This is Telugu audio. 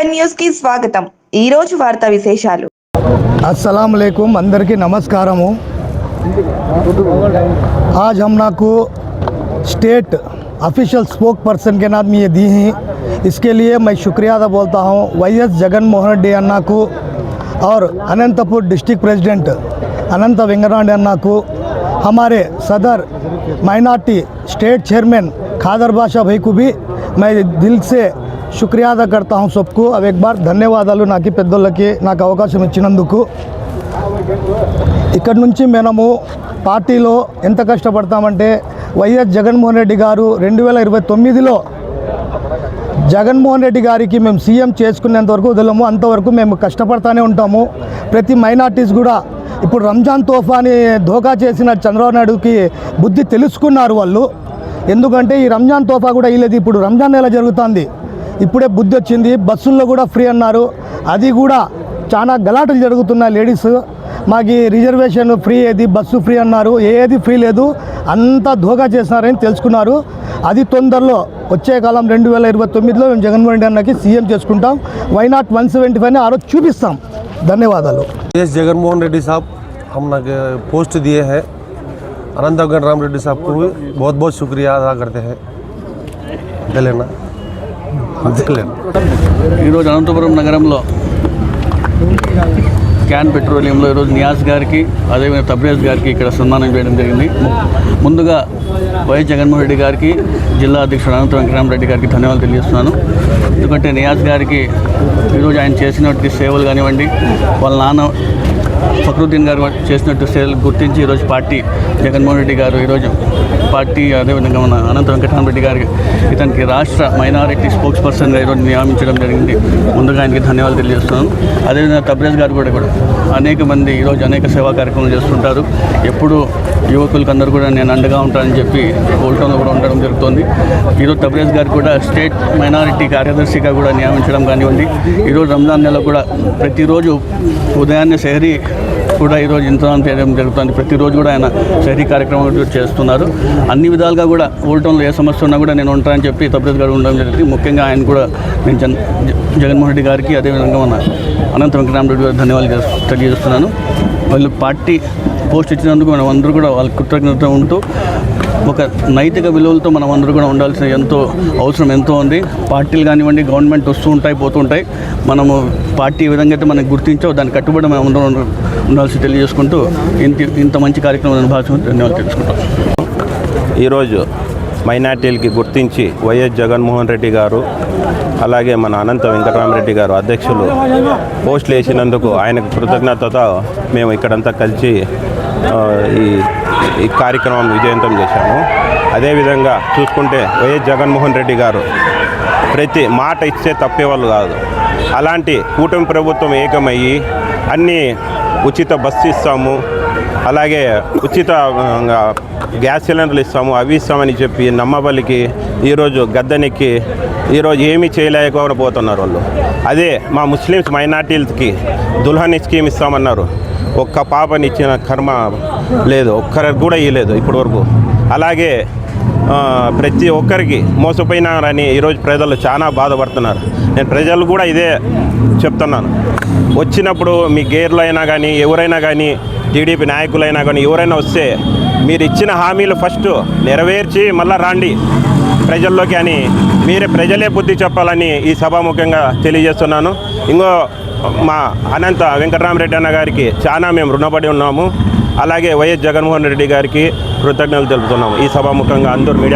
సెవెన్ న్యూస్ కి స్వాగతం ఈ రోజు వార్తా విశేషాలు अस्सलाम वालेकुम अंदर की नमस्कार हूँ आज हम को स्टेट ऑफिशियल स्पोक पर्सन के नाम ये दी हैं इसके लिए मैं शुक्रिया अदा बोलता हूँ वाई एस जगन मोहन रेड्डी अन्ना को और अनंतपुर डिस्ट्रिक्ट प्रेसिडेंट अनंत वेंगरांडे अन्ना को हमारे सदर माइनॉरिटी स्टेट चेयरमैन खादर बादशाह भाई को भी मैं दिल से శుక్రియా అదా కడతా హూँ सबको अब एक बार ధన్యవాదాలు నాకు పెద్దోళ్ళకి నాకు అవకాశం ఇచ్చినందుకు ఇక్కడ నుంచి మనము పార్టీలో ఎంత కష్టపడతామంటే వైఎస్ జగన్మోహన్ రెడ్డి గారు రెండు వేల ఇరవై తొమ్మిదిలో జగన్మోహన్ రెడ్డి గారికి మేము సీఎం చేసుకునేంత వరకు వదలము అంతవరకు మేము కష్టపడతానే ఉంటాము ప్రతి మైనార్టీస్ కూడా ఇప్పుడు రంజాన్ తోఫాని ధోకా చేసిన చంద్రబాబు నాయుడుకి బుద్ధి తెలుసుకున్నారు వాళ్ళు ఎందుకంటే ఈ రంజాన్ తోఫా కూడా ఇలేదు ఇప్పుడు రంజాన్ నెల జరుగుతుంది ఇప్పుడే బుద్ధి వచ్చింది బస్సుల్లో కూడా ఫ్రీ అన్నారు అది కూడా చాలా గలాటలు జరుగుతున్నాయి లేడీస్ మాకు ఈ రిజర్వేషన్ ఫ్రీ ఏది బస్సు ఫ్రీ అన్నారు ఏది ఫ్రీ లేదు అంతా ధోకా చేసినారని తెలుసుకున్నారు అది తొందరలో వచ్చే కాలం రెండు వేల ఇరవై తొమ్మిదిలో మేము జగన్మోహన్ రెడ్డి అన్నకి సీఎం చేసుకుంటాం వైనాట్ వన్ సెవెంటీ ఫైవ్ని ఆ రోజు చూపిస్తాం ధన్యవాదాలు एस जगनमोहन रेड्डी साहब हम लोग पोस्ट दिए हैं अनंत अगन राम रेड्डी साहब को भी बहुत बहुत शुक्रिया अदा करते हैं दे लेना అందుకలేదు. ఈరోజు అనంతపురం నగరంలో క్యాన్ పెట్రోలియంలో ఈరోజు నియాజ్ గారికి అదేవిధంగా తబ్రేజ్ గారికి ఇక్కడ సన్మానం చేయడం జరిగింది. ముందుగా వైఎస్ జగన్మోహన్ రెడ్డి గారికి జిల్లా అధ్యక్షుడు అనంత వెంకటరామరెడ్డి గారికి ధన్యవాదాలు తెలియజేస్తున్నాను. ఎందుకంటే నియాజ్ గారికి ఈరోజు ఆయన చేసినటువంటి సేవలు కానివ్వండి వాళ్ళ నాన్న ఫక్రుద్దీన్ గారు చేసినట్టు సేల్ గుర్తించి ఈరోజు పార్టీ జగన్మోహన్ రెడ్డి గారు ఈరోజు పార్టీ అదేవిధంగా ఉన్న అనంత వెంకటరామరెడ్డి గారికి ఇతనికి రాష్ట్ర మైనారిటీ స్పోక్స్ పర్సన్గా ఈరోజు నియమించడం జరిగింది. ముందుగా ఆయనకి ధన్యవాదాలు తెలియజేస్తున్నాను. అదేవిధంగా తబ్రేజ్ గారు కూడా కూడా అనేక మంది ఈరోజు అనేక సేవా కార్యక్రమాలు చేస్తుంటారు. ఎప్పుడు యువకులకు అందరూ కూడా నేను అండగా ఉంటానని చెప్పి ఓల్టోన్లో కూడా ఉండడం జరుగుతుంది. ఈరోజు తబ్రేజ్ గారు కూడా స్టేట్ మైనారిటీ కార్యదర్శిగా కూడా నియమించడం కానివ్వండి. ఈరోజు రంజాన్ నెల కూడా ప్రతిరోజు ఉదయాన్నే శహరీ కూడా ఈరోజు ఇంతదానం చేయడం జరుగుతుంది. ప్రతిరోజు కూడా ఆయన శహరీ కార్యక్రమం చేస్తున్నారు. అన్ని విధాలుగా కూడా ఓల్టౌన్లో ఏ సమస్య ఉన్నా కూడా నేను ఉంటానని చెప్పి తబ్రేజ్ గారు ఉండడం జరిగింది. ముఖ్యంగా ఆయన కూడా నేను జన్ జగన్మోహన్ రెడ్డి గారికి అదేవిధంగా మన అనంత వెంకటరామరెడ్డి గారు ధన్యవాదాలు తెలియజేస్తున్నాను వాళ్ళు పార్టీ పోస్ట్ ఇచ్చినందుకు మనం అందరూ కూడా వాళ్ళ కృతజ్ఞత ఉంటూ ఒక నైతిక విలువలతో మనం అందరూ కూడా ఉండాల్సిన ఎంతో అవసరం ఎంతో ఉంది. పార్టీలు కానివ్వండి గవర్నమెంట్ వస్తూ ఉంటాయి పోతూ ఉంటాయి. మనము పార్టీ ఏ విధంగా అయితే మనకు గుర్తించో దాన్ని కట్టుబడి మనం అందరం ఉండాల్సి తెలియజేసుకుంటూ ఇంత ఇంత మంచి కార్యక్రమం భాషను ధన్యవాదాలు తెలుసుకుంటాం. ఈరోజు మైనార్టీలకి గుర్తించి వైఎస్ జగన్మోహన్ రెడ్డి గారు అలాగే మన అనంత వెంకటరామరెడ్డి గారు అధ్యక్షులు పోస్టులు వేసినందుకు ఆయనకు కృతజ్ఞతతో మేము ఇక్కడంతా కలిసి ఈ ఈ కార్యక్రమం విజయవంతం చేశాము. అదేవిధంగా చూసుకుంటే వైఎస్ జగన్మోహన్ రెడ్డి గారు ప్రతి మాట ఇచ్చే తప్పేవాళ్ళు కాదు. అలాంటి కూటమి ప్రభుత్వం ఏకమయ్యి అన్నీ ఉచిత బస్సు ఇస్తాము. అలాగే ఉచిత గ్యాస్ సిలిండర్లు ఇస్తాము అవి ఇస్తామని చెప్పి నమ్మబలికి ఈరోజు గద్దెనెక్కి ఈరోజు ఏమీ చేయలేకపోతున్నారు వాళ్ళు. అదే మా ముస్లిమ్స్ మైనార్టీలకి దుల్హన్ స్కీమ్ ఇస్తామన్నారు. ఒక్క పాపని ఇచ్చిన కర్మ లేదు ఒక్కరికి కూడా ఇవ్వలేదు ఇప్పటి వరకు అలాగే ప్రతి ఒక్కరికి మోసపోయినారని ఈరోజు ప్రజలు చాలా బాధపడుతున్నారు. నేను ప్రజలు కూడా ఇదే చెప్తున్నాను. వచ్చినప్పుడు మీ గేర్లు అయినా కానీ ఎవరైనా కానీ టీడీపీ నాయకులైనా కానీ ఎవరైనా వస్తే మీరు ఇచ్చిన హామీలు ఫస్ట్ నెరవేర్చి మళ్ళా రాండి ప్రజల్లోకి అని మీరే ప్రజలే బుద్ధి చెప్పాలని ఈ సభాముఖంగా తెలియజేస్తున్నాను. ఇంకో మా అనంత వెంకటరామరెడ్డి అన్న గారికి చాలా మేము రుణపడి ఉన్నాము. అలాగే వైఎస్ జగన్మోహన్ రెడ్డి గారికి కృతజ్ఞతలు తెలుపుతున్నాము. ఈ సభాముఖంగా అందరూ మీడియా